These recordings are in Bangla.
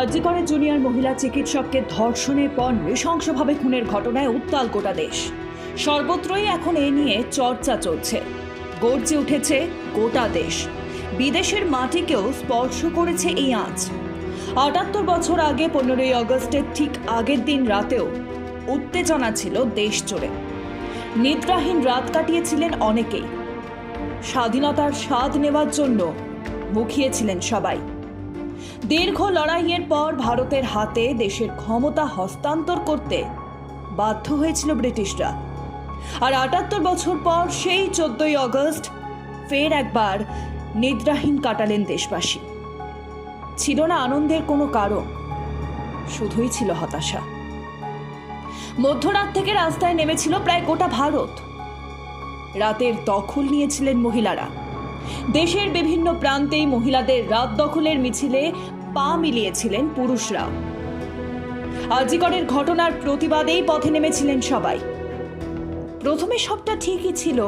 আরজিকরের জুনিয়র মহিলা চিকিৎসককে ধর্ষণের পর নৃশংসভাবে খুনের ঘটনায় উত্তাল গোটা দেশ। সর্বত্রই এখন এ নিয়ে চর্চা চলছে। গর্জে উঠেছে গোটা দেশ। বিদেশের মাটিকেও স্পর্শ করেছে এই আঁচ। আটাত্তর বছর আগে পনেরোই আগস্টের ঠিক আগের দিন রাতেও উত্তেজনা ছিল দেশ জুড়ে। নিদ্রাহীন রাত কাটিয়েছিলেন অনেকেই। স্বাধীনতার স্বাদ নেওয়ার জন্য মুখিয়েছিলেন সবাই। দীর্ঘ লড়াইয়ের পর ভারতের হাতে দেশের ক্ষমতা হস্তান্তর করতে বাধ্য হয়েছিল ব্রিটিশরা। আর আটাত্তর বছর পর সেই চোদ্দই আগস্ট ফের একবার নিদ্রাহীন কাটালেন দেশবাসী। ছিল না আনন্দের কোনো কারণ, শুধুই ছিল হতাশা। মধ্যরাত থেকে রাস্তায় নেমেছিল প্রায় গোটা ভারত। রাতের দখল নিয়েছিলেন মহিলারা। দেশের বিভিন্ন প্রান্তেই মহিলাদের রাত দখলের মিছিলে পা মিলিয়েছিলেন পুরুষরাও। আজিকরের ঘটনার প্রতিবাদেই পথে নেমেছিলেন সবাই। প্রথমে সবটা ঠিকই ছিল,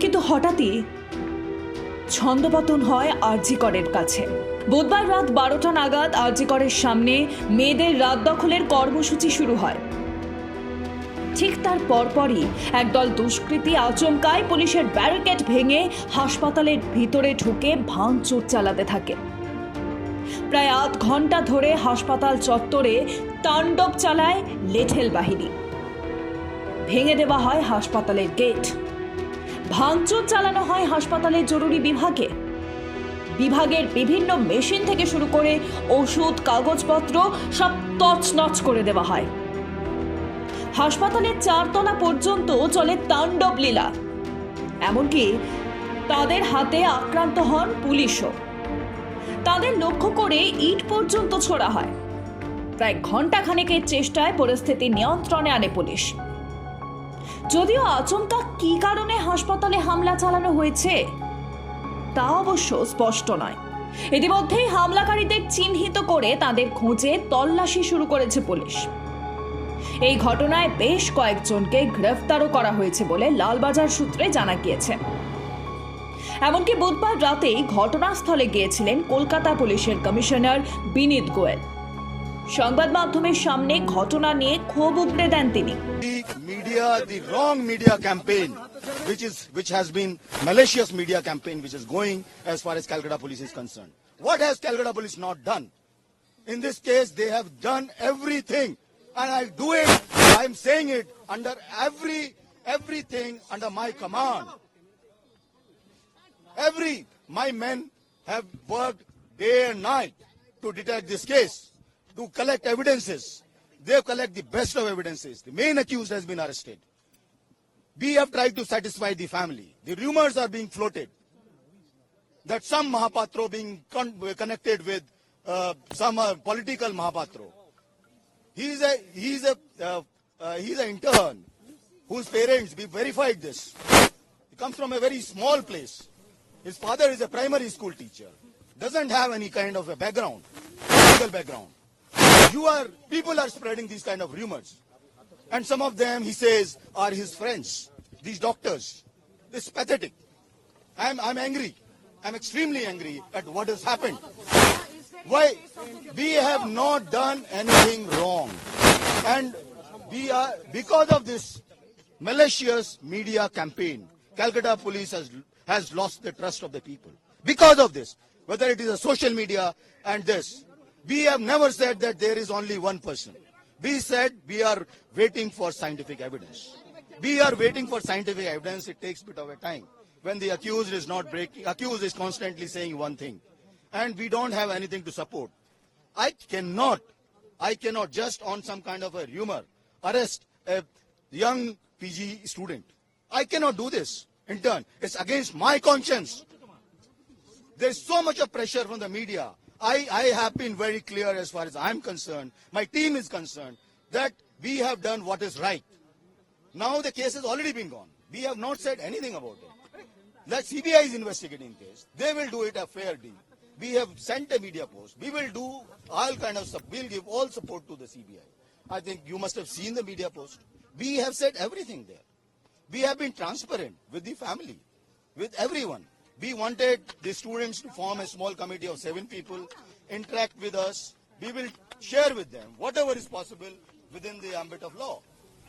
কিন্তু হঠাৎই ছন্দপতন হয় আরজিকরের কাছে। বুধবার রাত বারোটা নাগাদ আরজিকরের সামনে মেয়েদের রাত দখলের কর্মসূচি শুরু হয়। ঠিক তার পরপরই একদল দুষ্কৃতী আচমকায় পুলিশের ব্যারিকেড ভেঙে হাসপাতালের ভিতরে ঢুকে ভাঙচুর চালাতে থাকে। প্রায় আধ ঘণ্টা ধরে হাসপাতাল চত্বরে তাণ্ডব চালায় লেঠেল বাহিনী। ভেঙে দেওয়া হয় হাসপাতালের গেট। ভাঙচুর চালানো হয় হাসপাতালের জরুরি বিভাগে। বিভাগের বিভিন্ন মেশিন থেকে শুরু করে ওষুধ, কাগজপত্র সব তছনছ করে দেওয়া হয়। হাসপাতালের চারতলা পর্যন্ত চলে তাণ্ডব লীলা। এমনকি তাদের হাতে আক্রান্ত হন পুলিশও। তাদের লক্ষ্য করে ইট পর্যন্ত ছোড়া হয়। প্রায় ঘণ্টা খানেকের চেষ্টায় পরিস্থিতি নিয়ন্ত্রণে আনে পুলিশ। যদিও আচমকা কী কারণে হাসপাতালে হামলা চালানো হয়েছে, তা অবশ্য স্পষ্ট নয়। ইতিমধ্যেই হামলাকারীদের চিহ্নিত করে তাদের খোঁজে তল্লাশি শুরু করেছে পুলিশ। এই ঘটনায় বেশ কয়েকজনকে গ্রেফতারও করা হয়েছে বলে লালবাজার সূত্রে জানা গিয়েছে। এমনকি বুধবার রাতেই ঘটনাস্থলে গিয়েছিলেন কলকাতা পুলিশের কমিশনার বিনীত গোয়েল সংবাদ মাধ্যমের সামনে ঘটনা নিয়ে ক্ষোভ উগড়ে দেন তিনি media, the wrong media campaign, which is which has been malicious media campaign, which is going as far as Calcutta Police is concerned. What has Calcutta Police not done? In this case, they have done everything, and I do it. I am saying it under every everything under my command. Every my men have worked day and night to detect this case, to collect evidences. They collect the best of evidences. The main accused has been arrested. We have tried to satisfy the family. The rumors are being floated that some Mahapatro being con- connected with uh, some uh, political Mahapatro. He is a he is a uh, uh, he is an intern whose parents we verified this. He comes from a very small place. His father is a primary school teacher. Doesn't have any kind of a background, political background. You are people are spreading these kind of rumors, and some of them he says are his friends. These doctors. It's pathetic. I'm I'm angry. I'm extremely angry at what has happened. Why? We have not done anything wrong. And we are, because of this malicious media campaign, Calcutta police has, has lost the trust of the people. Because of this, whether it is a social media and this, we have never said that there is only one person. We said we are waiting for scientific evidence. We are waiting for scientific evidence. It takes bit of a time. When the accused is not breaking, accused is constantly saying one thing. And we don't have anything to support. I cannot, I cannot just on some kind of a rumor arrest a young PG student. I cannot do this in turn. It's against my conscience. There's so much of pressure from the media. I, I have been very clear as far as I'm concerned, my team is concerned, that we have done what is right. Now the case has already been gone. We have not said anything about it. The CBI is investigating case. They will do it a fair deal. We have sent a media post. We will do all kind of stuff. We'll give all support to the CBI. I think you must have seen the media post. We have said everything there. We have been transparent with the family, with everyone. We wanted the students to form a small committee of seven people, interact with us, We will share with them whatever is possible within the ambit of law.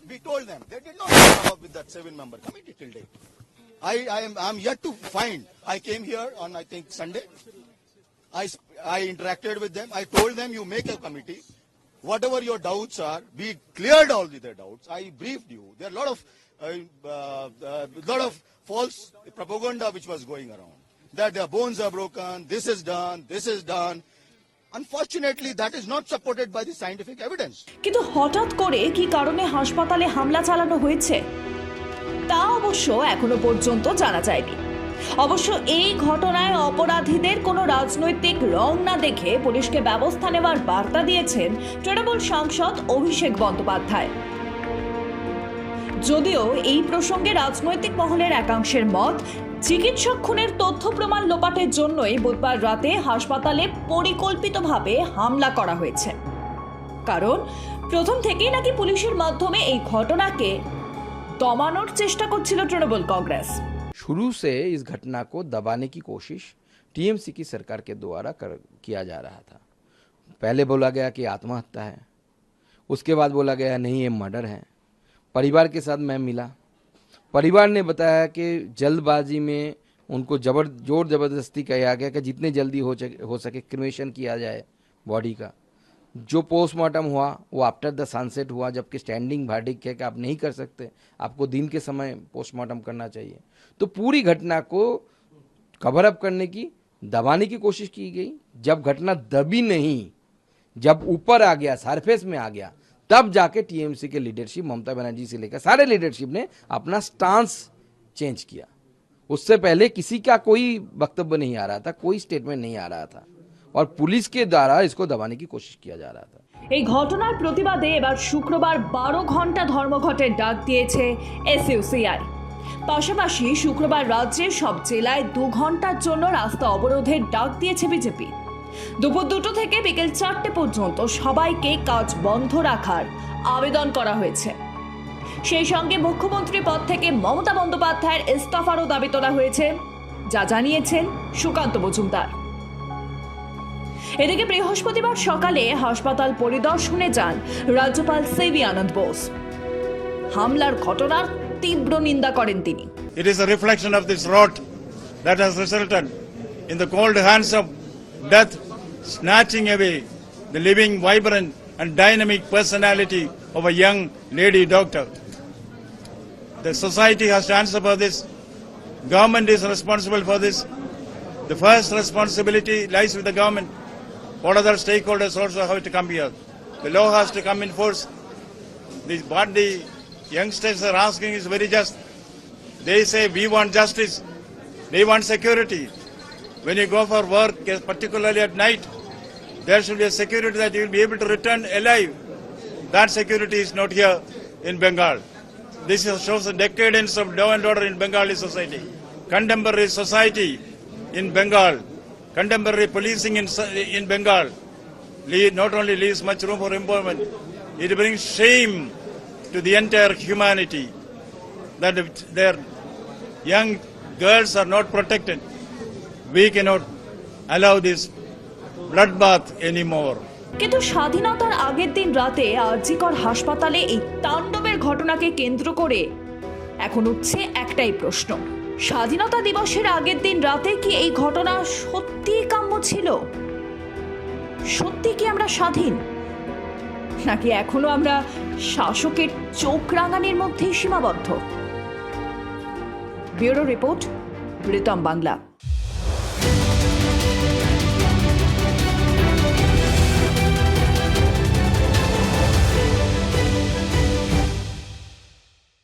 We told them they did not come up with that seven-member committee till date. I, I am I am yet to find. I came here on I think Sunday. I I interacted with them. I told them you make a committee. Whatever your doubts are, we cleared all the their doubts. I briefed you. There are a lot of uh, uh, uh, lot of false propaganda which was going around. That their bones are broken. This is done. This is done. Unfortunately, that is not supported by the scientific evidence. কিন্তু হঠাৎ করে কি কারণে হাসপাতালে হামলা চালানো হয়েছে তা অবশ্য এখনও পর্যন্ত জানা যায়নি অবশ্য এই ঘটনায় অপরাধীদের কোনো রাজনৈতিক রং না দেখে পুলিশকে ব্যবস্থা নেওয়ার বার্তা দিয়েছেন তৃণমূল সাংসদ অভিষেক বন্দ্যোপাধ্যায় যদিও এই প্রসঙ্গে রাজনৈতিক মহলের একাংশের মত চিকিৎসক খুনের তথ্য প্রমাণ লোপাটের জন্যই বুধবার রাতে হাসপাতালে পরিকল্পিতভাবে হামলা করা হয়েছে কারণ প্রথম থেকেই নাকি পুলিশের মাধ্যমে এই ঘটনাকে দমানোর চেষ্টা করছিল তৃণমূল কংগ্রেস शुरू से इस घटना को दबाने की कोशिश टीएमसी की सरकार के द्वारा कर किया जा रहा था पहले बोला गया कि आत्महत्या है उसके बाद बोला गया नहीं ये मर्डर है परिवार के साथ मैं मिला। परिवार ने बताया कि जल्दबाजी में उनको जबर, ज़ोर ज़बरदस्ती किया गया कि जितने जल्दी हो सके हो सके क्रिमेशन किया जाए बॉडी का। जो पोस्टमार्टम हुआ, वो आफ्टर द सनसेट हुआ, जबकि स्टैंडिंग वर्डिक्ट है कि आप नहीं कर सकते। आपको दिन के समय पोस्टमार्टम करना चाहिए। तो पूरी घटना को कवर अप करने की, दबाने की कोशिश की गई। जब घटना दबी नहीं, जब ऊपर आ गया सरफेस में आ गया तब जाके टीएमसी के लीडरशिप ममता बनर्जी से लेकर सारे लीडरशिप ने अपना स्टांस चेंज किया उससे पहले किसी का कोई वक्तव्य नहीं आ रहा था कोई स्टेटमेंट नहीं आ रहा था और पुलिस के द्वारा इसको दबाने की कोशिश किया जा रहा था এই ঘটনার প্রতিবাদে এবার শুক্রবার বারো ঘন্টা ধর্মঘটের ডাক দিয়েছে এসইউসিআই পাশাপাশি শুক্রবার রাজ্যের সব জেলায় দু ঘন্টার জন্য রাস্তা অবরোধের ডাক দিয়েছে বিজেপি দুপুর দুটো থেকে বিকেল চারটে পর্যন্ত সবাইকে কাজ বন্ধ রাখার আবেদন করা হয়েছে। সেই সঙ্গে মুখ্যমন্ত্রী পদ থেকে মমতা বন্দ্যোপাধ্যায়ের ইস্তফারও দাবি তোলা হয়েছে, যা জানিয়েছেন সুকান্ত মজুমদার। এদিকে বৃহস্পতিবার সকালে হাসপাতাল পরিদর্শনে যান রাজ্যপাল সিভি আনন্দ বোস। হামলার ঘটনার তীব্র নিন্দা করেন তিনি। It is a reflection of this rot that has resulted in the cold hands of death snatching away the living, vibrant, and dynamic personality of a young lady doctor. The society has to answer for this. Government is responsible for this. The first responsibility lies with the government. All other stakeholders also have to come here. The law has to come in force. The, what the youngsters are asking is very just. They say we want justice, they want security. When you go for work, particularly at night, there should be a security that you will be able to return alive. That security is not here in Bengal. This shows the decadence of law and order in Bengali society. Contemporary society in Bengal, contemporary policing in, in Bengal, not only leaves much room for improvement, it brings shame to the entire humanity that their young girls are not protected. We cannot allow this কিন্তু স্বাধীনতার আগের দিন রাতে আরজিকর হাসপাতালে এই তাণ্ডবের ঘটনাকে কেন্দ্র করে এখন উঠছে একটাই প্রশ্ন। স্বাধীনতা দিবসের আগের দিন রাতে কি এই ঘটনা সত্যিই কাম্য ছিল? সত্যি কি আমরা স্বাধীন? নাকি এখনও আমরা শাসকের চোখ রাঙানির মধ্যেই সীমাবদ্ধ? Bureau report, Ritam Bangla.